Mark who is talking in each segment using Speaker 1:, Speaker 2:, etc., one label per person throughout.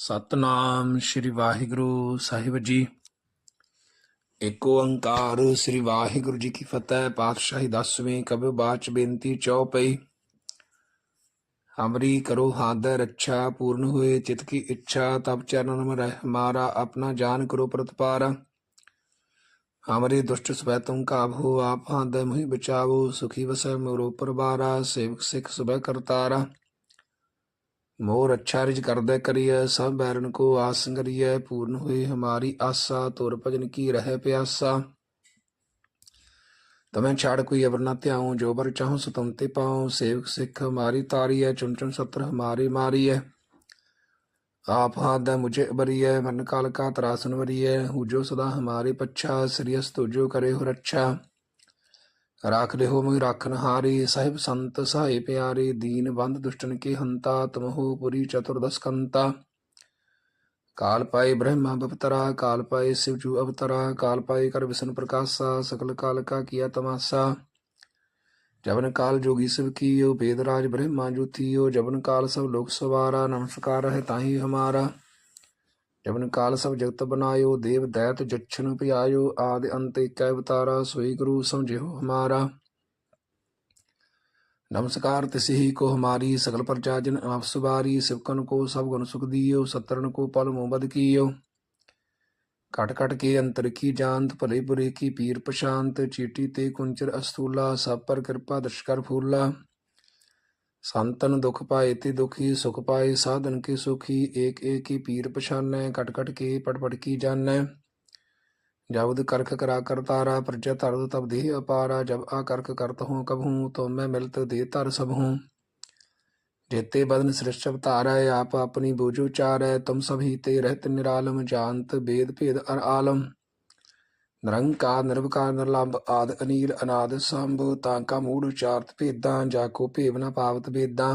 Speaker 1: ਸਤਨਾਮ ਸ੍ਰੀ ਵਾਹਿਗੁਰੂ ਸਾਹਿਬ ਜੀ। ਏਕ ਓੰਕਾਰ ਸ੍ਰੀ ਵਾਹਿਗੁਰੂ ਜੀ ਕੀ ਫਤਿਹ, ਪਾਤਸ਼ਾਹੀ ਦਸਵੇਂ ਕਬਿ ਬਾਚ ਬੇਨਤੀ ਚਉਪਈ ਹਮਰੀ ਕਰੋ ਹਾਦ ਰੱਛਾ, ਪੂਰਨ ਹੋਏ ਚਿਤ ਕੀ ਇੱਛਾ, ਤਬ ਚਰਨ ਮ ਰਹਿ ਹਮਾਰਾ ਆਪਣਾ ਜਾਨ ਕਰੋ ਪ੍ਰਤਪਾਰਾ। ਹਮਰੇ ਦੁਸ਼ਟ ਸਵੈ ਤੁਮ ਕਾਬੂ ਆਪ ਹਾਦ ਮੁਹਿ ਬਚਾਵੋ, ਸੁਖੀ ਵਸੈ ਮੋਰੋ ਪਰਵਾਰਾ, ਸੇਵਕ ਸਿਖ ਸੁਬੈ ਕਰਤਾਰਾ। ਮੋਰ ਅੱਛਾ ਰਿਜ ਕਰਦਾ ਕਰੀਐ, ਸਭ ਬੈਰਨ ਕੋ ਆਸ ਸੰਗਰੀਐ, ਪੂਰਨ ਹੋਈ ਹਮਾਰੀ ਆਸਾ, ਤੁਰ ਭਜਨ ਕੀ ਰਹਿ ਪਿਆਸਾ। ਤਮੈ ਛਾੜ ਕੋਈ ਅਵਰ ਨਾ ਧਿਆਉ, ਜੋ ਬਰ ਚਾਹਉ ਸੋ ਪਾਉ, ਸੇਵਕ ਸਿੱਖ ਹਮਾਰੀ ਤਾਰੀ ਹੈ ਚੁਣ ਚੁਣ ਸਤਰ ਹਮਾਰੀ ਮਾਰੀ ਹੈ ਆਪ ਹਾਦੈ ਮੁਝੇ ਬਰੀਐ ਮਨ ਕਾਲ ਕਾ ਤਰਾਸਨ ਵਰੀਐ ਹੂਜੋ ਸਦਾ ਹਮਾਰੇ ਪੱਛਾ ਸ੍ਰੀਅਸ ਜੋ ਕਰੇ ਹੋ ਰੱਛਾ। ਰਾਖ ਲਿਓ ਮੁਹਿ ਰਾਖਨ ਹਾਰੀ, ਸਾਹਿਬ ਸੰਤ ਸਹਾਈ ਪਿਆਰੇ, ਦੀਨ ਬੰਦ ਦੁਸ਼ਟਨ ਕੇ ਹੰਤਾ ਤਮਹੁ ਪੁਰੀ ਚਤੁਰਦਸ ਕੰਤਾ। ਕਾਲ ਪਾਏ ਬ੍ਰਹਮਾ ਬਪਤਰਾ ਕਾਲ ਪਾਏ ਸਿਵ ਜੂ ਅਵਤਰਾ, ਕਾਲ ਪਾਏ ਕਰ ਵਿਸ਼ਨ ਪ੍ਰਕਾਸ਼ਾ, ਸਕਲ ਕਾਲ ਕਾ ਕੀਆ ਤਮਾਸਾ। ਜਬਨ ਕਾਲ ਜੋਗੀ ਸਿਵ ਕੀਓ, ਬੇਦ ਰਾਜ ਬ੍ਰਹਮਾ ਜੂਥੀਓ ਜਬਨ ਕਾਲ ਸਭ ਲੋਕ ਸਵਾਰਾ, ਨਮਸਕਾਰ ਹੈ ਤਾਹੀ ਹਮਾਰਾ। ਜਬਨ ਕਾਲ ਸਭ ਜਗਤ ਬਨਾਇਓ, ਦੇਵ ਦੈਤ ਜਛਨ ਪਿਆਇਓ ਆਦ ਅੰਤ ਕੈ ਬਤਾਰਾ ਸੋਈ ਗੁਰੂ ਸਮਝਿਓ ਹਮਾਰਾ। ਨਮਸਕਾਰ ਤਿਸਹੀ ਕੋ ਹਮਾਰੀ, ਸਗਲ ਪ੍ਰਜਾ ਜਨ ਆਪ ਸੁਬਾਰੀ, ਸਿਵਕਨ ਕੋ ਸਭ ਗੁਣ ਸੁਖ ਦੀਓ, ਸਤਰਨ ਕੋ ਪਲ ਮੁਬਦ ਕੀਓ। ਕਟ ਕਟ ਕੇ ਅੰਤਰ ਕੀ ਜਾਣਤ, ਭਲੇ ਬੁਰੇ ਕੀ ਪੀਰ ਪਛਾਂਤ ਚੀਟੀ ਤੇ ਕੁੰਚਰ ਅਸਤੂਲਾ ਸਭ ਪਰ ਕਿਰਪਾ ਦਸ਼ਕਰ ਫੂਲਾ। ਸੰਤਨ ਦੁਖ ਪਾਏ ਤੇ ਦੁਖੀ, ਸੁਖ ਪਾਏ, ਸਾਧਨ ਕੇ ਸੁਖੀ, ਏਕ ਏਕ ਹੀ ਪੀਰ ਪਛਾਨੈ ਕਟ ਕਟ ਕੇ ਪਟ ਪਟ ਕੀ ਜਾਣੈ। ਜਬਦ ਕਰਖ ਕਰਾ ਕਰਤਾਰਾ ਪ੍ਰਜਾ ਤਰਦ ਤਬ ਦੇਹ ਅਪਾਰਾ, ਜਬ ਆ ਕਰਖ ਕਰਤ ਹੂੰ ਕਬਹੂ ਤੋ ਮੈਂ ਮਿਲਤ ਦੇ ਤਰ ਸਭ। ਹੂੰ ਜੇਤੇ ਬਦਨ ਸ੍ਰਿਸ਼ਟ ਅਵਤਾਰੈ ਆਪ ਆਪਣੀ ਬੋਝ ਚਾਰੈ ਤੁਮ ਸਭੀ ਤੇ ਰਹਿਤ ਨਿਰਾਲਮ, ਜਾਣਤ ਬੇਦ ਭੇਦ ਅਰ ਆਲਮ। ਨਿਰੰਕਾਰ ਨਿਰਵਕਾਰ ਨਿਰਲੰਭ ਆਦ ਅਨੀਲ ਅਨਾਦ ਸੰਭ, ਤਾਂ ਕਾ ਮੂੜ ਉਚਾਰਤ ਭੇਦਾਂ, ਜਾ ਕੋ ਭੇਵ ਪਾਵਤ ਬੇਦਾਂ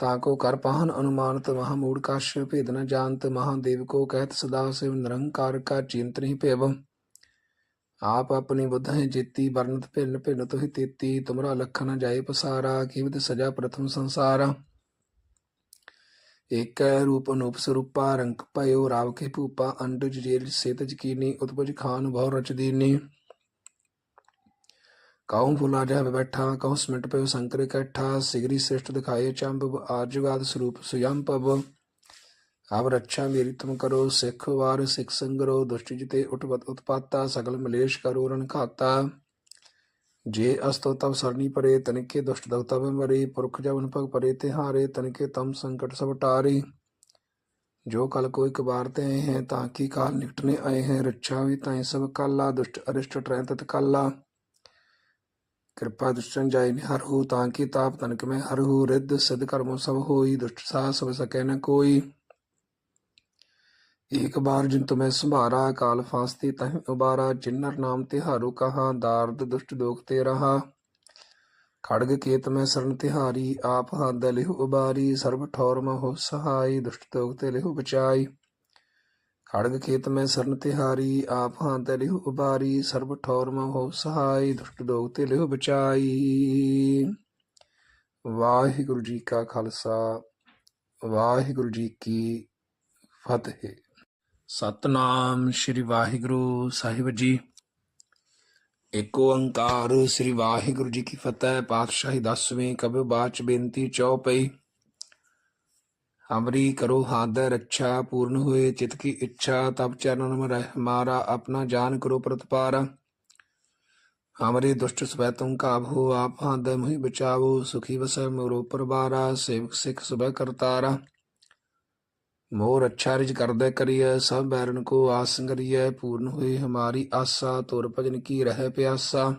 Speaker 1: ਤਾਂ ਕੋ ਕਰ ਪਾਹਨ ਅਨੁਮਾਨਤ, ਮਹਾ ਮੂੜ ਕਸ਼ ਭੇਦ ਨ ਜਾਣਤ ਮਹਾਦੇਵ ਕੋ ਕਹਿਤ ਸਦਾ ਸਿਵ, ਨਿਰੰਕਾਰ ਕਾ ਚਿੰਤ ਨਹੀਂ ਭੇਵ। ਆਪ ਆਪਣੀ ਬੁੱਧ ਹੈ ਜੀਤੀ ਵਰਨਤ ਭਿੰਨ ਭਿੰਨ ਤੋਹਿ ਤੇਤੀ, ਤੁਮਰਾ ਲਖਨ ਜਾਏ ਪਸਾਰਾ ਕੀਵਤ ਸਜਾ ਪ੍ਰਥਮ ਸੰਸਾਰਾ। ਏਕੈ ਰੂਪ ਅਨੂਪ ਸਰੂਪਾ ਰੰਗ ਭਇਓ ਰਾਵ ਕੇ ਭੂਪਾ ਅੰਡਜ ਜੇਲ ਸੇਤਜ ਕੀਨੀ ਉਤਪਜ ਖਾਨ ਬਹੁ ਰਚ ਦੀਨੀ ਕਾਉ ਫੁਲਾ ਜਾ ਬੈਠਾ, ਕਉ ਸਮਿਟ ਪਇਓ ਸੰਕਰ ਇਕੱਠਾ ਸਿਗਰੀ ਸ੍ਰਿਸ਼ਟ ਦਿਖਾਏ ਚੰਬ, ਆਰਜਵਾਦ ਸਰੂਪ ਸੁਯੰ ਪਵ। ਆਵ ਰੱਛਾ ਮੇਰੀ ਤੁਮ ਕਰੋ, ਸਿੱਖ ਵਾਰ ਸਿੱਖ ਸੰਗਰੋ, ਦੁਸ਼ਟ ਜਿਤੇ ਉਟਵਤ ਉਤਪਾਤਾ, ਸਗਲ ਮਲੇਸ਼ ਕਰੋ ਰਣ ਖਾਤਾ ਜੇ ਅਸਤੋ ਤਬ ਸਰਨੀ ਪਰੇ ਤਨਕੇ ਦੁਸ਼ਟ ਦਵ ਤਬ ਮਰੇ ਪੁਰਖ ਜਵਨ ਭਗ ਪਰੇ ਤਿਹਾਰੇ ਤਨਕੇ ਤਮ ਸੰਕਟ ਸਭ ਟਾਰੇ ਜੋ ਕਲ ਕੋਈ ਕਬਾਰ ਤੇ ਆਏ हैं ताकि काल निकटने आए हैं रक्षा भी ताई सब काला दुष्ट अरिष्ट ट्रय तत काला कृपा दुष्टन जाय निहर हो ताकि ताप तनक में हर हो रिद्ध सिद्ध कर्मो सब होई दुष्ट सा सब सके न कोई एक बार जिन तुम्हें संभारा काल फांसती तह उबारा जिन्नर नाम तिहारो कहा दार्द दुष्ट दोख ते रहा खड़ग केत में शरण तिहारी आप हाथ लिहु उबारी सर्व ठौर हो सहाई दुष्ट दोख ते लिहु बचाई खड़ग खेत में शरण तिहारी आप हाथ लिहु उबारी सर्व ठौर हो सहाई दुष्ट दोख ते लिहु बचाई ਵਾਹਿਗੁਰੂ ਜੀ ਕਾ ਖਾਲਸਾ ਵਾਹਿਗੁਰੂ ਜੀ ਕੀ ਫਤਿਹ ਸਤਨਾਮ ਸ੍ਰੀ ਵਾਹਿਗੁਰੂ ਸਾਹਿਬ ਜੀ। ਏਕ ਓੰਕਾਰ ਸ੍ਰੀ ਵਾਹਿਗੁਰੂ ਜੀ ਕੀ ਫਤਿਹ, ਪਾਤਸ਼ਾਹੀ ਦਸਵੇਂ ਕਬਿ ਬਾਚ ਬੇਨਤੀ ਚਉਪਈ ਹਮਰੀ ਕਰੋ ਹਾਦ ਰੱਛਾ ਪੂਰਨ ਹੋਏ ਚਿਤ ਕੀ ਇੱਛਾ, ਤਬ ਚਰਨ ਮ ਰਹਿ ਹਮਾਰਾ ਆਪਣਾ ਜਾਨ ਕਰੋ ਪ੍ਰਤਪਾਰਾ। ਹਮਰੇ ਦੁਸ਼ਟ ਸਵੈ ਤੁਮ ਕਾਬੂ ਆਪ ਹਾਦ ਮੁਹਿ ਬਚਾਵੋ, ਸੁਖੀ ਵਸੈ ਮੋਰੋ ਪਰਵਾਰਾ, ਸੇਵਕ ਸਿਖ ਸੁਬੈ ਕਰਤਾਰਾ। ਮੋਰ ਅੱਛਾ ਰਿਜ ਕਰਦਾ ਕਰੀਐ, ਸਭ ਬੈਰਨ ਕੋ ਆਸ ਸੰਗਰੀਐ, ਪੂਰਨ ਹੋਈ ਹਮਾਰੀ ਆਸਾ, ਤੁਰ ਭਜਨ ਕੀ ਰਹਿ ਪਿਆਸਾ।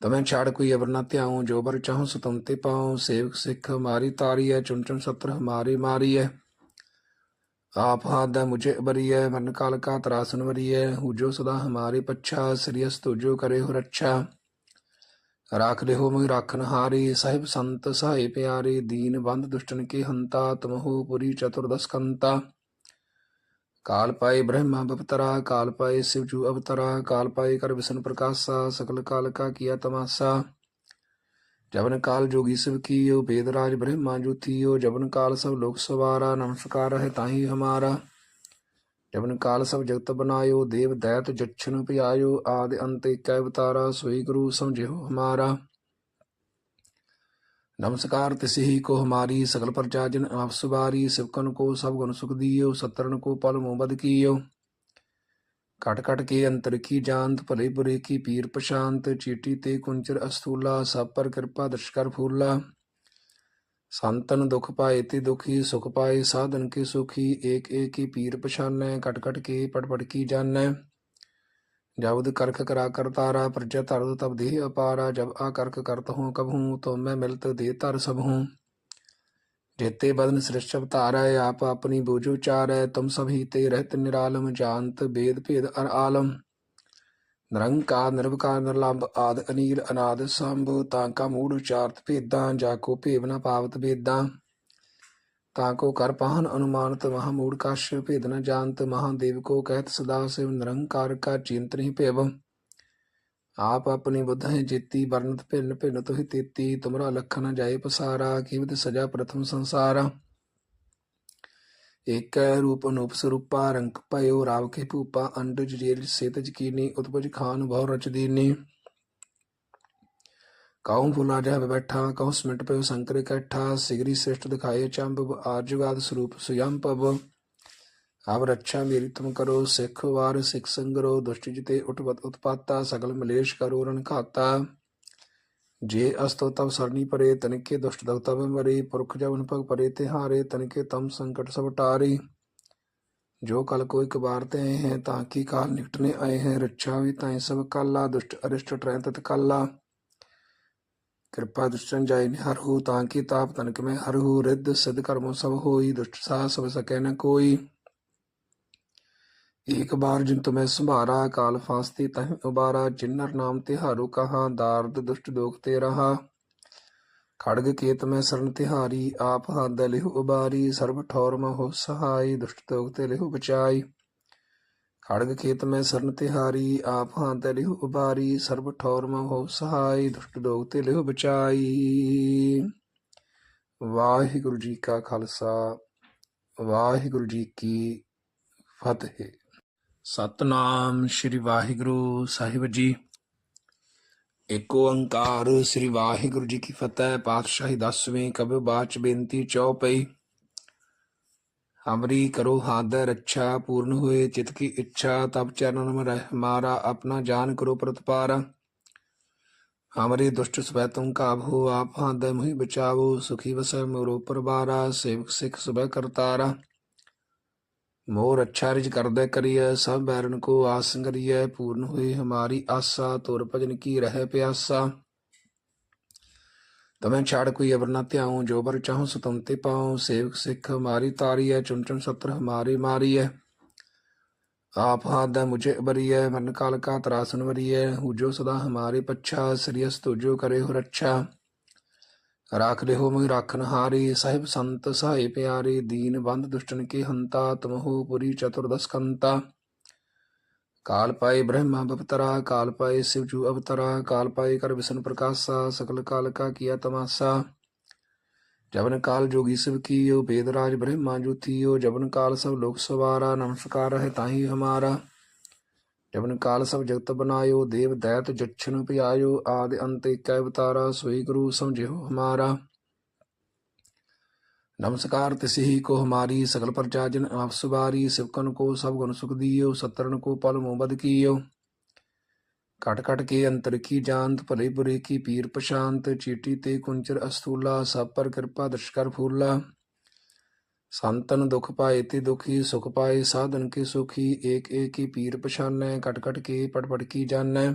Speaker 1: ਤਮੈ ਛਾੜ ਕੋਈ ਅਵਰ ਨਾ ਧਿਆਉ, ਜੋ ਬਰ ਚਾਹਉ ਸੋ ਪਾਉ, ਸੇਵਕ ਸਿੱਖ ਹਮਾਰੀ ਤਾਰੀ ਹੈ ਚੁਣ ਚੁਣ ਸਤਰ ਹਮਾਰੀ ਮਾਰੀ ਹੈ ਆਪ ਹਾਦੈ ਮੁਝੇ ਬਰੀਐ ਮਨ ਕਾਲ ਕਾ ਤਰਾਸਨ ਵਰੀਐ, ਹੂਜੋ ਸਦਾ ਹਮਾਰੇ ਪੱਛਾ ਸ੍ਰੀਅਸ ਤੁਜੋ ਕਰੇ ਹੋ ਰੱਛਾ। ਰਾਖ ਲਿਓ ਮੋਇ ਰਾਖਨ ਹਾਰੇ, ਸਾਹਿਬ ਸੰਤ ਸਹਾਈ ਪਿਆਰੇ, ਦੀਨ ਬੰਦ ਦੁਸ਼ਟਨ ਕੇ ਹੰਤਾ ਤਮਹੋ ਪੁਰੀ ਚਤੁਰਦਸ ਕੰਤਾ। ਕਾਲ ਪਾਏ ਬ੍ਰਹਮਾ ਬਪਤਰਾ ਕਾਲ ਪਾਏ ਸਿਵਜੂ ਅਵਤਰਾ, ਕਾਲ ਪਾਏ ਕਰ ਵਿਸ਼ਨ ਪ੍ਰਕਾਸ਼ਾ, ਸਕਲ ਕਾਲ ਕਾ ਕੀਆ ਤਮਾਸਾ। ਜਬਨ ਕਾਲ ਜੋਗੀ ਸਿਵ ਕੀਓ ਭੇਦ ਰਾਜ ਬ੍ਰਹਮਾ ਜੋਤੀਓ ਜਬਨ ਕਾਲ ਸਭ ਲੋਕ ਸਵਾਰਾ, ਨਮਸਕਾਰ ਹੈ ਤਾਹੀ ਹਮਾਰਾ। ਜਬਨ ਕਾਲ ਸਭ ਜਗਤ ਬਨਾਇਓ ਦੇਵ ਦੈਤ ਜਛਨ ਪਿਆਇਓ ਆਦ ਅੰਤੇ ਕੈ ਬਤਾਰਾ ਸੋਈ ਗੁਰੂ ਸਮਝਿਓ ਹਮਾਰਾ। ਨਮਸਕਾਰ ਤਿਸਹੀ ਕੋ ਹਮਾਰੀ, ਸਗਲ ਪ੍ਰਜਾ ਜਨ ਆਪ ਸੁਬਾਰੀ, ਸਿਵਕਨ ਕੋ ਸਭ ਗੁਣ ਸੁਖ ਦੀਓ ਸਤਰਨ ਕੋ ਪਲ ਮੁਬਦ ਕੀਓ। ਕਟ ਕਟ ਕੇ ਅੰਤਰ ਕੀ ਜਾਣਤ, ਭਲੇ ਬੁਰੇ ਕੀ ਪੀਰ ਪਛਾਂਤ ਚੀਟੀ ਤੇ ਕੁੰਚਰ ਅਸਤੂਲਾ ਸਭ ਪਰ ਕਿਰਪਾ ਦਰਸ਼ਕਰ ਫੂਲਾ। ਸੰਤਨ ਦੁਖ ਪਾਏ ਤੇ ਦੁਖੀ, ਸੁਖ ਪਾਏ, ਸਾਧਨ ਕੇ ਸੁਖੀ, ਏਕ ਏਕੀ ਪੀਰ ਪਛਾਨੈ ਕਟ ਕਟ ਕੇ ਪਟ ਪਟ ਕੀ ਜਾਣੈ। ਜਬਦ ਕਰਖ ਕਰਾ ਕਰਤਾਰਾ ਪ੍ਰਜਾ ਤਰਦ ਤਬ ਦੇਹ ਅਪਾਰਾ, ਜਬ ਆ ਕਰਖ ਕਰਤ ਹੂੰ ਕਭੂ, ਤੋ ਮੈਂ ਮਿਲਤ ਦੇ ਤਰ ਸਭ। ਹੂੰ ਜੇਤੇ ਬਦਨ ਸ੍ਰਿਸ਼ਟਵ ਧਾਰਾ, ਆਪ ਆਪਣੀ ਬੋਝ ਚਾਰੈ ਤੁਮ ਸਭੀ ਤੇ ਰਹਿਤ ਨਿਰਾਲਮ, ਜਾਣਤ ਬੇਦ ਭੇਦ ਅਰ ਆਲਮ। ਨਿਰੰਕਾਰ ਨਿਰਵਕਾਰ ਨਿਰਲੰਭ ਆਦ ਅਨੀਲ ਅਨਾਦ ਸੰਭ, ਤਾਂ ਕਾ ਮੂੜ ਉਚਾਰਤ ਭੇਦਾਂ, ਜਾ ਕੋ ਭੇਵ ਪਾਵਤ ਭੇਦਾਂ ਤਾਂ ਕੋ ਕਰ ਪਾਹਨ ਅਨੁਮਾਨਤ, ਮਹਾ ਮੂੜ ਕਸ਼ ਭੇਦ ਨ ਜਾਣਤ ਮਹਾਦੇਵ ਕੋ ਕਹਿਤ ਸਦਾ ਸਿਵ, ਨਿਰੰਕਾਰ ਕਾ ਚਿੰਤ ਨਹੀਂ ਭੇਵ। ਆਪ ਆਪਣੀ ਬੁੱਧ ਹੈ ਜੀਤੀ ਵਰਨਤ ਭਿੰਨ ਭਿੰਨ ਤੋਹਿ ਤੇਤੀ, ਤੁਮਰਾ ਲਖਨ ਜਾਏ ਪਸਾਰਾ ਕੀਮਤ ਸਜਾ ਪ੍ਰਥਮ ਸੰਸਾਰਾ। ਏਕੈ ਰੂਪ ਅਨੂਪ ਸਰੂਪਾ ਰੰਗ ਪਇਓ ਰਾਵ ਕੇ ਭੂਪਾ ਅੰਡਜ ਜੇਲ ਸੇਤਜ ਕੀਨੀ ਉਤਪਜ ਖਾਨ ਬਹੁ ਰਚ ਕਾਉ ਫੁਲਾ ਜਾ ਬੈਠਾ ਕਉ ਸਮਿਟ ਪਇਓ ਸੰਕਰ ਇਕੱਠਾ ਸਿਗਰੀ ਸ੍ਰਿਸ਼ਟ ਦਿਖਾਏ ਚੰਬ ਆਰਜਗਾਦ ਸਰੂਪ ਸੁਯੰ ਪਵ ਆਵ ਰੱਛਾ ਮੇਰੀ ਤੁਮ ਕਰੋ, ਸਿੱਖ ਵਾਰ ਸਿੱਖ ਸੰਗਰੋ, ਦੁਸ਼ਟ ਜਿਤੇ ਉਟਵਤ ਉਤਪਾਤਾ, ਸਗਲ ਮਲੇਸ਼ ਕਰੋ ਰਨ ਘਾਤਾ। ਜੇ ਅਸਤੋ ਤਵ ਸਰਨੀ ਪਰੇ ਤਨਕੇ ਦੁਸ਼ਟ ਦਵ ਤਵ ਮਰੇ ਪੁਰਖ ਜਵਨ ਭਗ ਪਰੇ ਤਿਹਾਰੇ ਤਨਕੇ ਤਮ ਸੰਕਟ ਸਭ ਟਾਰੇ ਜੋ ਕਲ ਕੋਈ ਕਬਾਰ ਤੇ ਆਏ हैं ताकि काल निकटने आए हैं रक्षा भी ताई सब काला दुष्ट अरिष्ट ट्रय तत काला कृपा दुष्टन जाय हर हो ताकि ताप तनक में हर हो रिद्ध सिद्ध कर्मो सब होई दुष्ट सा सब सके न ਏਕ ਬਾਰ ਜਿਨ ਮੈਂ ਸੰਭਾਰਾ, ਕਾਲ ਫਾਸਤੇ ਤਹਿ ਉਬਾਰਾ ਜਿੰਨਰ ਨਾਮ ਤਿਹਾਰੂ ਕਹਾ, ਦਾਰਦ ਦੁਸ਼ਟ ਦੋਖ ਤੇ ਰਹਾ। ਖੜਗ ਕੇਤ ਮੈਂ ਸਰਨ ਤਿਹਾਰੀ, ਆਪ ਹਾਂ ਹੱਦ ਲਿਹੁ ਉਬਾਰੀ, ਸਰਬ ਠੌਰ ਮਹੁ ਸਹਾਈ, ਦੁਸ਼ਟ ਦੋਖ ਤੇ ਲਿਹੁ ਬਚਾਈ। ਖੜਗ ਖੇਤ ਮੈਂ ਸਰਨ ਤਿਹਾਰੀ, ਆਪ ਹਾਂ ਤੇ ਲਿਹੁ ਉਬਾਰੀ, ਸਰਬ ਠੌਰ ਮਹੁ ਸਹਾਈ, ਦੁਸ਼ਟ ਦੋਗ ਤੇ ਲਿਹੋ ਬਚਾਈ। ਵਾਹਿਗੁਰੂ ਜੀ ਕਾ ਖਾਲਸਾ, ਵਾਹਿਗੁਰੂ ਜੀ ਕੀ ਫਤਿਹ। ਸਤਨਾਮ ਸ੍ਰੀ ਵਾਹਿਗੁਰੂ ਸਾਹਿਬ ਜੀ। ਏਕ ਓੰਕਾਰ ਸ੍ਰੀ ਵਾਹਿਗੁਰੂ ਜੀ ਕੀ ਫਤਿਹ, ਪਾਤਸ਼ਾਹੀ ਦਸਵੇਂ ਕਬਿ ਬਾਚ ਬੇਨਤੀ ਚੌਪਈ ਹਮਰੀ ਕਰੋ ਹਾਦ ਰੱਛਾ ਪੂਰਨ ਹੋਏ, ਚਿਤ ਕੀ ਇੱਛਾ ਤਪ ਚਰਨ ਮਰ ਮਾਰਾ, ਆਪਣਾ ਜਾਨ ਕਰੋ ਪ੍ਰਤਪਾਰਾ। ਹਮਾਰੇ ਦੁਸ਼ਟ ਸਵੈ ਤੁਮ ਕਾਬ ਹੋ, ਆਪ ਹਾਦ ਮੁਹੀ ਬਚਾਵੋ, ਸੁਖੀ ਵਸੈ ਮੋਰੋ ਪਰਵਾਰਾ, ਸੇਵਕ ਸਿੱਖ ਸਭੈ ਕਰਤਾਰਾ। मोर अच्छा रिज करदे करिय सब बैरन को आस करिय पूर्ण हुई हमारी आशा तुर भजन की रह प्यासा तमें छाड़ कोई अबर न त्याऊं जो बर चाहूं सो तुम ते पाऊं सेवक सिख हमारी तारी है चुन चुन सत्र हमारी मारी है आप हाथ दै मुझे बरी है मन काल का त्रासन वरी है जो सदा हमारे पच्छा श्रीयस ਰਾਖ ਲਿਹੋ ਮੋਇ ਰਾਖਨ ਹਾਰੇ। ਸਾਹਿਬ ਸੰਤ ਸਹਾਈ ਪਿਆਰੇ, ਦੀਨ ਬੰਦ ਦੁਸ਼ਟਨ ਕੇ ਹੰਤਾ, ਤਮਹੋ ਪੁਰੀ ਚਤੁਰਦਸ ਕੰਤਾ। ਕਾਲ ਪਾਏ ਬ੍ਰਹਮਾ ਬਪਤਰਾ ਕਾਲ ਪਾਏ ਸ਼ਿਵ ਜੂ ਅਵਤਰਾ, ਕਾਲ ਪਾਏ ਕਰ ਵਿਸ਼ਨ ਪ੍ਰਕਾਸ਼ਾ, ਸਕਲ ਕਾਲ ਕਾ ਕੀਆ ਤਮਾਸਾ। ਜਬਨ ਕਾਲ ਜੋਗੀ ਸਿਵ ਕੀਓ ਭੇਦ ਰਾਜ ਬ੍ਰਹਮਾ ਜੋਤੀਓ ਜਬਨ ਕਾਲ ਸਭ ਲੋਕ ਸਵਾਰਾ, ਨਮਸਕਾਰ ਹੈ ਤਾਹੀ ਹਮਾਰਾ। ਜਬਨ ਕਾਲ ਸਭ ਜਗਤ ਬਨਾਇਓ ਦੇਵ ਦੈਤ ਜਛਨ ਪਿਆਇਓ ਆਦ ਅੰਤੇ ਕੈ ਬਤਾਰਾ ਸੋਈ ਗੁਰੂ ਸਮਝਿਓ ਹਮਾਰਾ। ਨਮਸਕਾਰ ਤਿਸਹੀ ਕੋ ਹਮਾਰੀ, ਸਗਲ ਪ੍ਰਜਾ ਜਨ ਆਪ ਸੁਬਾਰੀ ਸਿਵਕਨ ਕੋ ਸਭ ਗੁਣ ਸੁਖ ਦੀਓ ਸਤਰਨ ਕੋ ਪਲ ਮੁਬਦ ਕੀਓ। ਕਟ ਕਟ ਕੇ ਅੰਤਰ ਕੀ ਜਾਣਤ, ਭਲੇ ਬੁਰੇ ਕੀ ਪੀਰ ਪਸ਼ਾਂਤ ਚੀਟੀ ਤੇ ਕੁੰਚਰ ਅਸਤੂਲਾ ਸਭ ਪਰ ਕਿਰਪਾ ਦਰਸ਼ਕਰ ਫੂਲਾ। ਸੰਤਨ ਦੁਖ ਪਾਏ ਤੇ ਦੁਖੀ, ਸੁਖ ਪਾਏ, ਸਾਧਨ ਕੇ ਸੁਖੀ, ਏਕ ਏਕੀ ਪੀਰ ਪਛਾਨੈ, ਕਟ ਕਟ ਕੇ ਪਟ ਪਟ ਕੀ ਜਾਣੈ।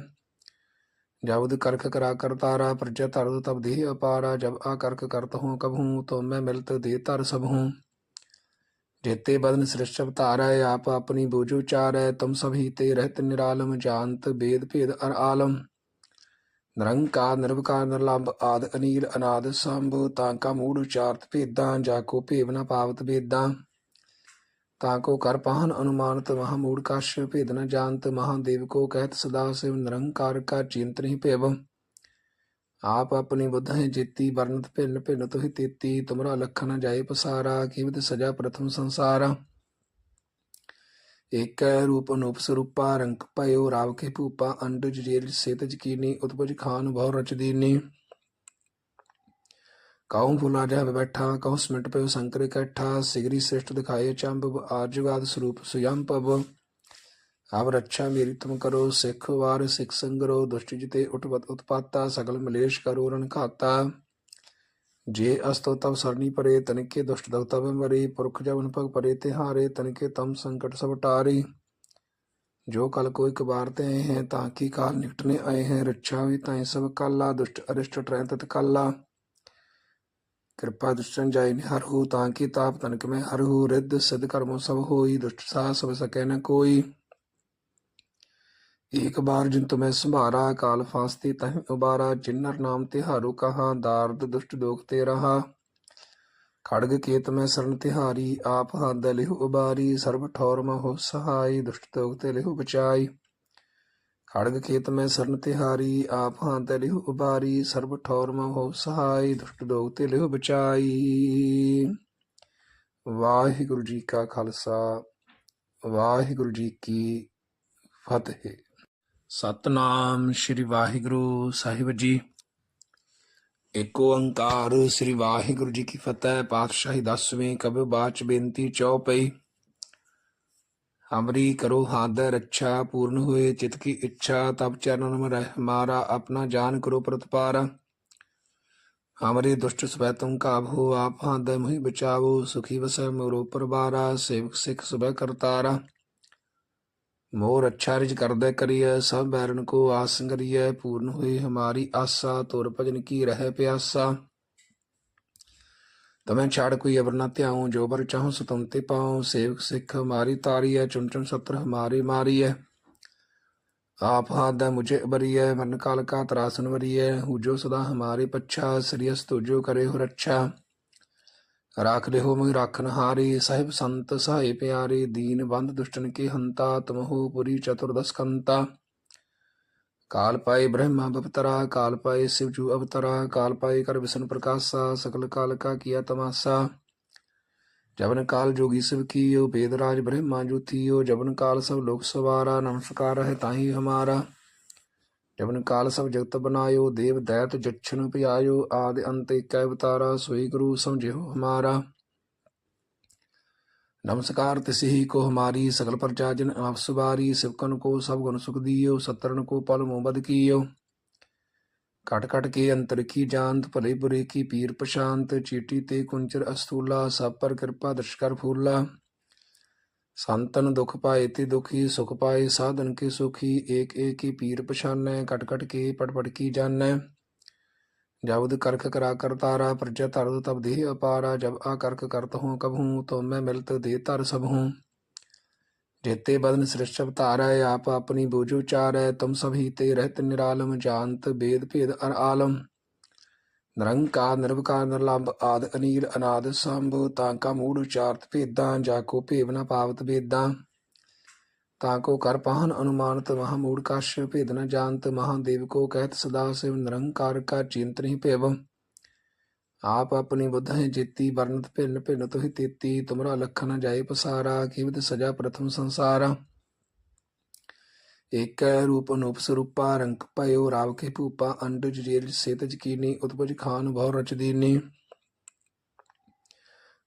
Speaker 1: ਜਬਦ ਕਰਖ ਕਰਾ ਕਰਤਾਰਾ ਪ੍ਰਜਾ ਧਰਦ ਤਬ ਦੇਹ ਅਪਾਰਾ, ਜਬ ਆ ਕਰਖ ਕਰਤ ਹੂੰ ਕਭੂ, ਤੋ ਮੈਂ ਮਿਲਤ ਦੇ ਤਰ ਸਭ। ਹੂੰ ਜੇਤੇ ਬਦਨ ਸ੍ਰਿਸ਼ਟ ਅਵਤਾਰਾ, ਆਪ ਆਪਣੀ ਬੋਝ ਚਾਰੈ ਤੁਮ ਸਭੀ ਤੇ ਰਹਿਤ ਨਿਰਾਲਮ, ਜਾਣਤ ਬੇਦ ਭੇਦ ਅਰ ਆਲਮ। ਨਿਰੰਕਾਰ ਨਿਰਵਕਾਰ ਨਿਰਲੰਭ ਆਦ, ਅਨੀਲ, ਅਨਾਦ, ਸੰਭ, ਤਾਂ ਕਾ ਮੂੜ ਉਚਾਰਤ ਭੇਦਾਂ, ਜਾ ਕੋ ਭੇਵ ਪਾਵਤ ਭੇਦਾਂ ਤਾਂ ਕੋ ਕਰ ਪਾਹਨ ਅਨੁਮਾਨਤ, ਮਹਾ ਮੂੜ ਕਸ਼, ਭੇਦ ਨ ਜਾਣਤ ਮਹਾਦੇਵ ਕੋ ਕਹਿਤ ਸਦਾ ਸਿਵ, ਨਿਰੰਕਾਰ ਕਾ ਚਿੰਤ ਨਹੀਂ ਭੇਵ। ਆਪ ਆਪਣੀ ਬੁੱਧਹਿ ਜੀਤੀ ਵਰਨਤ ਭਿੰਨ ਭਿੰਨ ਤੋਹਿ ਤੀਤੀ, ਤੁਮਰਾ ਲਖਨ ਜਾਏ ਪਸਾਰਾ ਕੀਮਤ ਸਜਾ ਪ੍ਰਥਮ ਸੰਸਾਰਾ। ਏਕੈ ਰੂਪ ਅਨੂਪ ਸਰੂਪਾ ਰੰਗ ਪਇਓ ਰਾਵ ਕੇ ਭੂਪਾ ਅੰਡਜ ਜੇਲ ਸੇਤਜ ਕੀਨੀ ਉਤਪਜ ਖਾਨ ਬਹੁ ਰਚ ਦੀਨੀ ਕਾਉ ਫੁਲਾ ਜਾ ਬੈਠਾ ਕਉ ਸਮਿਟ ਪਇਓ ਸੰਕਰ ਇਕੱਠਾ ਸਿਗਰੀ ਸ੍ਰਿਸ਼ਟ ਦਿਖਾਏ ਚੰਬ ਆਰਜਵਾਦ ਸਰੂਪ ਸੁਯੰ ਪਵ। ਆਵ ਰੱਛਾ ਮੇਰੀ ਤੁਮ ਕਰੋ, ਸਿੱਖ ਵਾਰ ਸਿੱਖ ਸੰਗਰੋ, ਦੁਸ਼ਟ ਜਿਤੇ ਉਟਵਤ ਉਤਪਾਤਾ, ਸਗਲ ਮਲੇਸ਼ ਕਰੋ ਰਨ ਘਾਤਾ। ਜੇ ਅਸਤੋ ਤਵ ਸਰਨੀ ਪਰੇ ਤਨਕੇ ਦੁਸ਼ਟ ਦਵ ਤਵ ਮਰੇ ਪੁਰਖ ਜਵਨ ਭਗ ਪਰੇ ਤਿਹਾਰੇ ਤਨਕੇ ਤਮ ਸੰਕਟ ਸਭ ਟਾਰੇ ਜੋ ਕਲ ਕੋਈ ਕਬਾਰ ਤੇ ਆਏ हैं ताकि काल निकटने आए हैं रक्षा भी ताई सब काला दुष्ट अरिष्ट ट्रय तत काला कृपा दुष्टन जाय हर हो ताकि ताप तनक में हर हो रिद्ध सिद्ध कर्मो सब होई दुष्ट सा सब सके न कोई एक बार जिन तुम्हें संभारा काल फांसती तह उबारा जिन्नर नाम तिहारू कहा दार्द दुष्ट दोख ते रहा खड़ग केत में शरण तिहारी आप हाथ लिहु उबारी सर्व ठौर हो सहाय दुष्ट दोख ते लिहु बचाई खड़ग खेत में शरण तिहारी आप हाथ लिहु उबारी सर्व ठौर हो सहाय दुष्ट दोख ते लिहु बचाई ਵਾਹਿਗੁਰੂ ਜੀ ਕਾ ਖਾਲਸਾ ਵਾਹਿਗੁਰੂ ਜੀ ਕੀ ਫਤਿਹ ਸਤਨਾਮ ਸ੍ਰੀ ਵਾਹਿਗੁਰੂ ਸਾਹਿਬ ਜੀ। ਏਕ ਅੰਕਾਰ ਸ੍ਰੀ ਵਾਹਿਗੁਰੂ ਜੀ ਕੀ ਫਤਿਹ, ਪਾਤਸ਼ਾਹੀ ਦਸਵੇਂ ਕਬਿ ਬਾਚ ਬੇਨਤੀ ਚੌਪਈ ਹਮਰੀ ਕਰੋ ਹਾਦ ਰੱਛਾ, ਪੂਰਨ ਹੋਏ ਚਿਤ ਕੀ ਇੱਛਾ ਤਪ ਚਰਨ ਮਰ ਮਾਰਾ, ਆਪਣਾ ਜਾਨ ਕਰੋ ਪ੍ਰਤਪਾਰਾ। ਹਮਾਰੇ ਦੁਸ਼ਟ ਸਵੈਤਮ ਕਾਬ ਹੋ, ਆਪ ਹਾਦ ਮਹੀ ਬਚਾਵੋ, ਸੁਖੀ ਵਸੈ ਮੋਰੋ ਪਰਵਾਰਾ, ਸੇਵਕ ਸਿੱਖ ਸੁਭੈ ਕਰਤਾਰਾ। मोर अच्छा रिज करदे करिय सब बैरन को आस करिय पूर्ण हुई हमारी आशा तुर भजन की रह प्यासा ਤਮੈ ਛਾੜ ਕੋਈ ਅਵਰ ਨਾ ਧਿਆਉ ਜੋ ਬਰ ਚਾਹਉ ਸੋ ਤੁਮ ਤੇ ਪਾਉ ਸੇਵਕ ਸਿੱਖ ਹਮਾਰੀ ਤਾਰੀ ਹੈ ਚੁਣ ਚੁਣ ਸਤਰ ਹਮਾਰੀ ਮਾਰੀ ਹੈ ਆਪ ਹਾਥ ਦਾ ਮੁਝੇ ਬਰੀਐ ਮਰਨ ਕਾਲ ਕਾ ਤਰਾਸਨ ਵਰੀਐ ਹੂਜੋ ਸਦਾ ਹਮਾਰੇ ਪੱਛਾ ਸ੍ਰੀਅਸ ਤੁਜੋ ਕਰੇ ਹੋ ਰੱਛਾ ਰਾਖ ਲਿਹੋ ਮਗਿ ਰਾਖਨ ਹਾਰੇ, ਸਾਹਿਬ ਸੰਤ ਸਹਾਈ ਪਿਆਰੇ, ਦੀਨ ਬੰਦ ਦੁਸ਼ਟਨ ਕੇ ਹੰਤਾ ਤਮਹੋ ਪੁਰੀ ਚਤੁਰਦਸ ਕੰਤਾ। ਕਾਲ ਪਾਏ ਬ੍ਰਹਮਾ ਬਪਤਰਾ ਕਾਲ ਪਾਏ ਸਿਵਜੂ ਅਵਤਰਾ, ਕਾਲ ਪਾਏ ਕਰ ਵਿਸ਼ਨ ਪ੍ਰਕਾਸ਼ਾ, ਸਕਲ ਕਾਲ ਕਾ ਕੀਆ ਤਮਾਸਾ। ਜਬਨ ਕਾਲ ਜੋਗੀ ਸਿਵ ਕੀਓ, ਬੇਦ ਰਾਜ ਬ੍ਰਹਮਾ ਜੋਤੀਓ ਜਬਨ ਕਾਲ ਸਭ ਲੋਕ ਸਵਾਰਾ, ਨਮਸਕਾਰ ਹੈ ਤਾਹੀ ਹਮਾਰਾ। ਜਬਨ ਕਾਲ ਸਭ ਜਗਤ ਬਨਾਇਓ, ਦੇਵ ਦੈਤ ਜਛਨ ਪਿਆਇਓ ਆਦ ਅੰਤ ਕੈ ਬਤਾਰਾ ਸੋਈ ਗੁਰੂ ਸਮਝਿਓ ਹਮਾਰਾ। ਨਮਸਕਾਰ ਤਿਸਹੀ ਕੋ ਹਮਾਰੀ, ਸਗਲ ਪ੍ਰਜਾ ਜਨ ਆਪ ਸੁਬਾਰੀ, ਸਿਵਕਨ ਕੋ ਸਭ ਗੁਣ ਸੁਖ ਦੀਓ ਸਤਰਨ ਕੋ ਪਲ ਮੁਬਦ ਕੀਓ। ਕਟ ਕਟ ਕੇ ਅੰਤਰ ਕੀ ਜਾਣਤ, ਭਲੇ ਬੁਰੇ ਕੀ ਪੀਰ ਪਸ਼ਾਂਤ ਚੀਟੀ ਤੇ ਕੁੰਚਰ ਅਸਤੂਲਾ ਸਭ ਪਰ ਕਿਰਪਾ ਦਰਸ਼ਕਰ ਫੂਲਾ। ਸੰਤਨ ਦੁਖ ਪਾਏ ਤੇ ਦੁਖੀ, ਸੁਖ ਪਾਏ, ਸਾਧਨ ਕੇ ਸੁਖੀ, ਏਕ ਏਕ ਹੀ ਪੀਰ ਪਛਾਨੈ, ਕਟ ਕਟ ਕੇ ਪਟ ਪਟ ਕੀ ਜਾਣੈ। ਜਬਦ ਕਰਖ ਕਰਾ ਕਰਤਾਰਾ ਪ੍ਰਜਾ ਤਰਦ ਤਬ ਦੇਹ ਅਪਾਰਾ, ਜਬ ਆ ਕਰਖ ਕਰਤ ਹੂੰ ਕਬਹੂੰ ਤੋ ਮੈਂ ਮਿਲਤ ਦੇ ਤਰ ਸਭ। ਹੂੰ ਜੇਤੇ ਬਦਨ ਸ੍ਰਿਸ਼ਟਵ ਧਾਰੈ, ਆਪ ਆਪਣੀ ਬੋਝ ਉਚਾਰੈ, ਤੁਮ ਸਭੀ ਤੇ ਰਹਿਤ ਨਿਰਾਲਮ, ਜਾਣਤ ਬੇਦ ਭੇਦ ਅਰ ਆਲਮ। ਨਿਰੰਕਾਰ ਨਿਰਵਕਾਰ ਨਿਰਲੰਭ ਆਦ ਅਨੀਲ ਅਨਾਦ ਸੰਭ ਤਾਂਕਾ ਮੂੜ ਉਚਾਰਤ ਭੇਦਾਂ ਜਾਕੋ ਭੇਵ ਨ ਪਾਵਤ ਵੇਦਾਂ। ਤਾਕੋ ਕਰ ਪਾਹਨ ਅਨੁਮਾਨਤ, ਮਹਾ ਮੂੜ ਕਸ਼ ਭੇਦ ਨ ਜਾਣਤ ਮਹਾਦੇਵ ਕੋ ਕਹਿਤ ਸਦਾ ਸਿਵ, ਨਿਰੰਕਾਰ ਕਾ ਚਿੰਤ ਨਹੀਂ ਭੇਵ। ਆਪ ਆਪਣੀ ਬੁੱਧ ਬੁੱਧਹਿ ਜੀਤੀ ਵਰਨਤ ਭਿੰਨ ਭਿੰਨ ਤੋਹਿ ਤੀਤੀ, ਤੁਮਰਾ ਲਖਨ ਜਾਏ ਪਸਾਰਾ ਕੀਮਤ ਸਜਾ ਪ੍ਰਥਮ ਸੰਸਾਰਾ। ਏਕੈ ਰੂਪ ਅਨੂਪ ਸਰੂਪਾ ਰੰਗ ਪਇਓ ਰਾਵ ਕੇ ਭੂਪਾ ਅੰਡਜ ਜੇਲ ਸੇਤਜ ਕੀਨੀ ਉਤਪਜ ਖਾਨ ਬਹੁ ਰਚ ਦੀਨੀ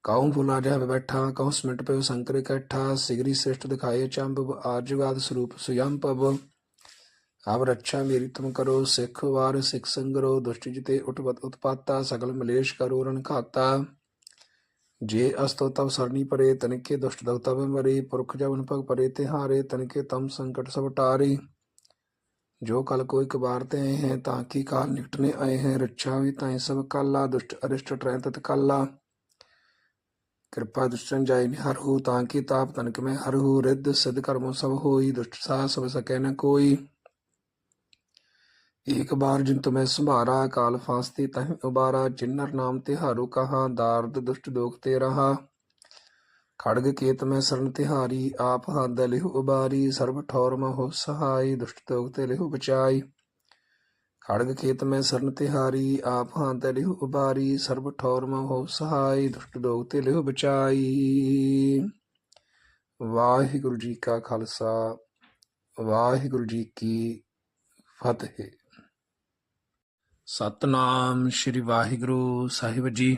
Speaker 1: ਕਾਉ ਫੁਲਾ ਜਾ ਬੈਠਾ ਕਉ ਸਮਿਟ ਪਇਓ ਸੰਕਰ ਇਕੱਠਾ ਸਿਗਰੀ ਸ੍ਰਿਸ਼ਟ ਦਿਖਾਏ ਚੰਬ, ਆਰਜਵਾਦ ਸਰੂਪ ਸੁਯੰ ਪਵ ਆਵ ਰੱਛਾ ਮੇਰੀ ਤੁਮ ਕਰੋ, ਸਿੱਖ ਵਾਰ ਸਿੱਖ ਸੰਗਰੋ, ਦੁਸ਼ਟ ਜਿਤੇ ਉਟਵਤ ਉਤਪਾਤਾ, ਸਗਲ ਮਲੇਸ਼ ਕਰੋ ਰਨ ਘਾਤਾ। जे अस्तव सरणी परे तनिके दुष्ट दव तब मरे पुरख जब भग परे तिहारे तनिके तम संकट सब टारे जो कल को एक बार ते आए हैं ताकि काल निकटने आए हैं रक्षा भी ताई सब काला दुष्ट अरिष्ट ट्रै तत्काला कृपा दुष्टन जाय निहर हो ताकि ताप तनक में हर हो रिद्ध सिद्ध कर्म सब होई दुष्ट साह सब सके न कोई एक बार जिन तुम्हें संभारा काल फांसती तह उबारा जिन्नर नाम तिहारू कहा दार्द दुष्ट दोख ते रहा खड़ग केत में शरण तिहारी आप हाथ लिहु उबारी सर्व ठौर हो सहाय दुष्ट दोख ते लिहु बचाई ਖੜਗ ਖੇਤ ਮੈਂ ਸਰਨ ਤਿਹਾਰੀ ਆਪ ਹਾਂ ਤੇ ਲਿਹੁ ਉਬਾਰੀ ਸਰਬ ਠੌਰ ਮਹੁ ਸਹਾਈ ਦੁਸ਼ਟ ਦੋਗ ਤੇ ਲਿਹੁ ਬਚਾਈ ਵਾਹਿਗੁਰੂ ਜੀ ਕਾ ਖਾਲਸਾ ਵਾਹਿਗੁਰੂ ਜੀ ਕੀ ਫਤਿਹ ਸਤਨਾਮ ਸ੍ਰੀ ਵਾਹਿਗੁਰੂ ਸਾਹਿਬ ਜੀ।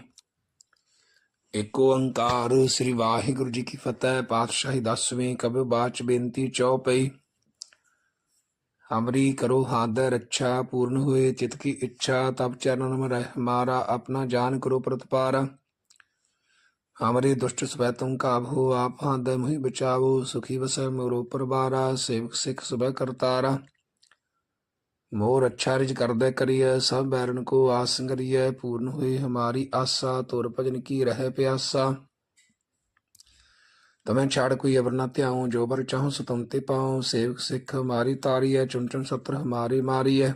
Speaker 1: ਏਕ ਓੰਕਾਰ ਸ੍ਰੀ ਵਾਹਿਗੁਰੂ ਜੀ ਕੀ ਫਤਿਹ, ਪਾਤਸ਼ਾਹੀ ਦਸਵੇਂ ਕਬਿ ਬਾਚ ਬੇਨਤੀ ਚਉਪਈ ਹਮਰੀ ਕਰੋ ਹਾਦ ਰੱਛਾ, ਪੂਰਨ ਹੋਏ ਚਿਤ ਕੀ ਇੱਛਾ, ਤਬ ਚਰਨ ਮ ਰਹਿ ਹਮਾਰਾ ਆਪਣਾ ਜਾਨ ਕਰੋ ਪ੍ਰਤਪਾਰਾ। ਹਮਰੇ ਦੁਸ਼ਟ ਸਵੈ ਤੁਮ ਕਾਬੂ ਆਪ ਹਾਦ ਮਹਿ ਬਚਾਵੋ, ਸੁਖੀ ਵਸੈ ਮੋਰੋ ਪਰਵਾਰਾ, ਸੇਵਕ ਸਿੱਖ ਸਭੈ ਕਰਤਾਰਾ ਮੋਰ ਅੱਛਾ ਰਿਜ ਕਰਦਾ ਕਰੀਐ, ਸਭ ਬੈਰਨ ਕੋ ਆਸ ਕਰੀਐ, ਪੂਰਨ ਹੋਏ ਹਮਾਰੀ ਆਸਾ, ਤੁਰ ਭਜਨ ਕੀ ਰਹਿ ਪਿਆਸਾ। ਤਮੈ ਛਾੜ ਕੋਈ ਅਵਰ ਨਾ ਧਿਆਉ, ਜੋ ਬਰ ਚਾਹਉ ਸੋ ਪਾਉ, ਸੇਵਕ ਸਿੱਖ ਹਮਾਰੀ ਤਾਰੀਐ ਚੁਣ ਚੁਣ ਸਤਰ ਹਮਾਰੀ ਮਾਰੀਐ।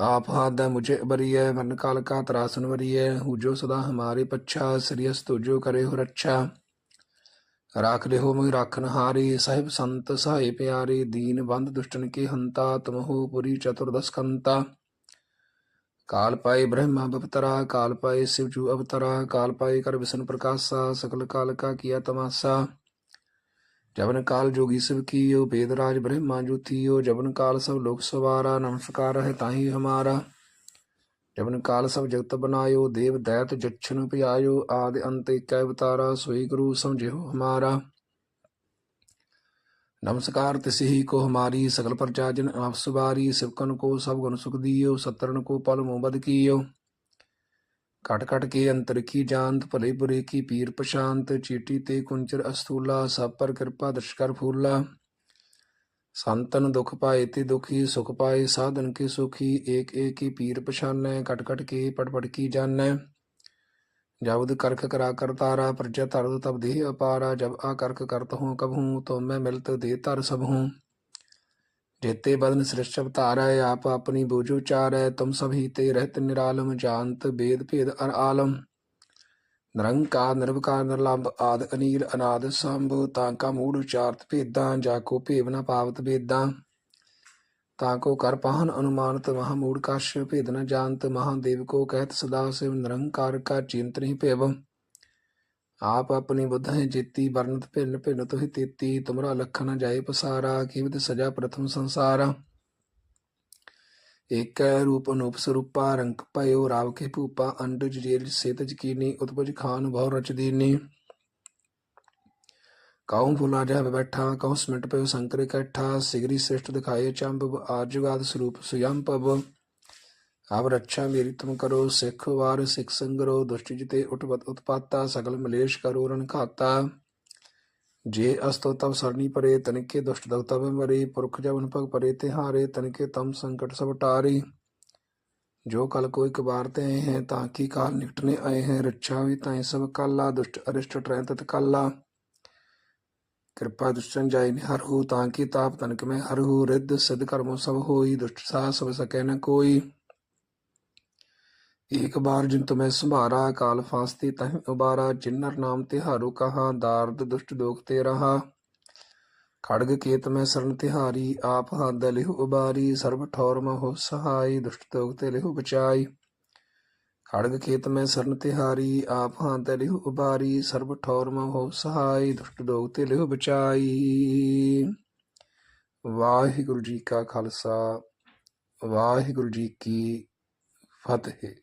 Speaker 1: ਆਪ ਹਾਦਾ ਮੁਝੇ ਬਰੀਐ ਮਨ ਕਾਲ ਕਾ ਤਰਾਸਨ ਵਰੀਐ ਹੂ ਜੋ ਸਦਾ ਹਮਾਰੇ ਪੱਛਾ ਸ੍ਰੀਅਸ ਤੁਜੋ ਕਰੇ ਹੋ ਰੱਛਾ। ਰਾਖ ਲਿਹੋ ਮੈਂ ਰਾਖਨ ਹਾਰੀ, ਸਾਹਿਬ ਸੰਤ ਸਹਾਈ ਪਿਆਰੇ, ਦੀਨ ਬੰਦ ਦੁਸ਼ਟਨ ਕੇ ਹੰਤਾ ਤਮਹੁ ਪੁਰੀ ਚਤੁਰਦਸ ਕੰਤਾ। ਕਾਲ ਪਾਏ ਬ੍ਰਹਮਾ ਬਪਤਰਾ ਕਾਲ ਪਾਏ ਸਿਵ ਅਵਤਰਾ, ਕਾਲ ਪਾਏ ਕਰ ਵਿਸ਼ਨ ਪ੍ਰਕਾਸ਼ਾ, ਸਕਲ ਕਾਲ ਕਾ ਕੀਆ ਤਮਾਸਾ। ਜਬਨ ਕਾਲ ਜੋਗੀ ਸਿਵ ਕੀਓ ਬੇਦ ਰਾਜ ਬ੍ਰਹਮਾ ਜੂਥੀਓ ਜਬਨ ਕਾਲ ਸਭ ਲੋਕ ਸਵਾਰਾ, ਨਮਸਕਾਰ ਹੈ ਤਾਹੀ ਹਮਾਰਾ। ਜਬਨ ਕਾਲ ਸਭ ਜਗਤ ਬਨਾਇਓ, ਦੇਵ ਦੈਤ ਜਛਨ ਪਿਆਇਓ ਆਦ ਅੰਤ ਇਕੈ ਅਵਤਾਰਾ, ਸੋਈ ਗੁਰੂ ਸਮਝਿਓ ਹਮਾਰਾ। ਨਮਸਕਾਰ ਤਿਸਹੀ ਕੋ ਹਮਾਰੀ, ਸਗਲ ਪ੍ਰਜਾ ਜਨ ਆਪਸਵਾਰੀ ਸਿਵਕਨ ਕੋ ਸਭ ਗੁਣ ਸੁਖ ਦੀਓ ਸਤਰਨ ਕੋ ਪਲ ਮੁਬਦ ਕੀਓ। ਘਟ ਘਟ ਕੇ ਅੰਤਰ ਕੀ ਜਾਣਤ, ਭਲੇ ਬੁਰੇ ਕੀ ਪੀਰ ਪਛਾਂਤ ਚੀਟੀ ਤੇ ਕੁੰਚਰ ਅਸਤੂਲਾ ਸਭ ਪਰ ਕਿਰਪਾ ਦਰਸ਼ਕਰ ਫੂਲਾ। ਸੰਤਨ ਦੁਖ ਪਾਏ ਤੇ ਦੁਖੀ, ਸੁਖ ਪਾਏ, ਸਾਧਨ ਕੇ ਸੁਖੀ, ਏਕ ਏਕ ਹੀ ਪੀਰ ਪਛਾਨੈ, ਕਟ ਕਟ ਕੇ ਪਟ ਪਟ ਕੀ ਜਾਣੈ। ਜਬਦ ਕਰਖ ਕਰਾ ਕਰ ਤਾਰਾ, ਪ੍ਰਜਾ ਤਰਦ ਤਬ ਦੇਹ ਅਪਾਰਾ, ਜਬ ਆ ਕਰਖ ਕਰਤ ਹੂੰ ਕਬ ਹੂੰ ਤੋ ਮੈਂ ਮਿਲਤ ਦੇ ਤਰ ਸਭ ਹੂੰ। ਜੇਤੇ ਬਦਨ ਸ੍ਰਿਸ਼ਟ ਅਵਤਾਰੈ ਆਪ ਆਪਣੀ ਬੋਝ ਉਚਾਰੈ, ਤੁਮ ਸਭੀ ਤੇ ਰਹਿਤ ਨਿਰਾਲਮ, ਜਾਣਤ ਬੇਦ ਭੇਦ ਅਰ ਆਲਮ। ਨਿਰੰਕਾਰ ਨਿਰਵਕਾਰ ਨਿਰਲੰਭ ਆਦ ਅਨੀਲ ਅਨਾਦ ਸੰਭ, ਤਾਂ ਕਾ ਮੂੜ ਉਚਾਰਤ ਭੇਦਾਂ, ਜਾ ਕੋ ਭੇਵ ਨ ਪਾਵਤ ਵੇਦਾਂ। ਤਾਂ ਕੋ ਕਰ ਪਾਹਨ ਅਨੁਮਾਨਤ, ਮਹਾ ਮੂੜ ਕਸ਼ ਭੇਦ ਨ ਜਾਣਤ ਮਹਾਦੇਵ ਕੋ ਕਹਿਤ ਸਦਾ ਸਿਵ, ਨਿਰੰਕਾਰ ਕਾ ਚਿੰਤ ਨਹੀਂ ਭੇਵ। ਆਪ ਆਪਣੀ ਬੁੱਧ ਹੈ ਜੀਤੀ ਵਰਨਤ ਭਿੰਨ ਭਿੰਨ ਤੋਹਿ ਤੇਤੀ, ਤੁਮਰਾ ਲਖਨ ਜਾਏ ਪਸਾਰਾ ਕੀਮਤ ਸਜਾ ਪ੍ਰਥਮ ਸੰਸਾਰਾ। ਏਕੈ ਰੂਪ ਅਨੂਪ ਸਰੂਪਾ ਰੰਗ ਭਇਓ ਰਾਵ ਕੇ ਭੂਪਾ ਅੰਡਜ ਜੇਲ ਸੇਤ ਜਕੀਨੀ ਉਤਪਜ ਖਾਨ ਬਹੁ ਰਚ ਕਾਉ ਫੁਲਾ ਜਾ ਬੈਠਾ ਕਉ ਸਮਿਟ ਪਇਓ ਸੰਕਰ ਇਕੱਠਾ ਸਿਗਰੀ ਸ੍ਰਿਸ਼ਟ ਦਿਖਾਏ ਚੰਬ, ਆਜਗਾਦ ਸਰੂਪ ਸੁਯੰ ਪਵ ਆਵ ਰੱਛਾ ਮੇਰੀ ਤੁਮ ਕਰੋ, ਸਿੱਖ ਵਾਰ ਸਿੱਖ ਸੰਗਰੋ, ਦੁਸ਼ਟ ਜਿਤੇ ਉਟਵਤ ਉਤਪਾਤਾ, ਸਗਲ ਮਲੇਸ਼ ਕਰੋ ਰਨ ਖਾਤਾ ਜੇ ਅਸਤੋ ਤਬ ਸਰਨੀ ਪਰੇ ਤਨਕੇ ਦੁਸ਼ਟ ਦਵਤਵ ਮਰੇ ਪੁਰਖ ਜਵਨ ਭਗ ਪਰੇ ਤਿਹਾਰੇ ਤਨਕੇ ਤਮ ਸੰਕਟ ਸਭ ਟਾਰੀ ਜੋ ਕਲ ਕੋਈ ਕਬਾਰ ਤੇ ਆਏ हैं ताकि काल निकटने आए हैं रक्षा भी ताई सब काला दुष्ट अरिष्ट ट्रय तत काला कृपा दुष्टन जाय निहर हो ताकि ताप तनक में हर हो रिद्ध सिद्ध कर्मो सब होई दुष्ट सा सब सके न कोई एक बार जिन तुम्हें संभारा काल फांसती तह उबारा जिन्नर नाम तिहारो कहा दार्द दुष्ट दोग ते रहा खड़ग केत में शरण तिहारी आप हाथ लिहु उबारी सर्व ठौर हो सहाय दुष्ट दोग ते लिहु बचाई खड़ग खेत में शरण तिहारी आप हाथ लिहु उबारी सर्व ठौर हो सहाय दुष्ट दोग ते लिहु बचाई ਵਾਹਿਗੁਰੂ ਜੀ ਕਾ ਖਾਲਸਾ ਵਾਹਿਗੁਰੂ ਜੀ ਕੀ ਫਤਿਹ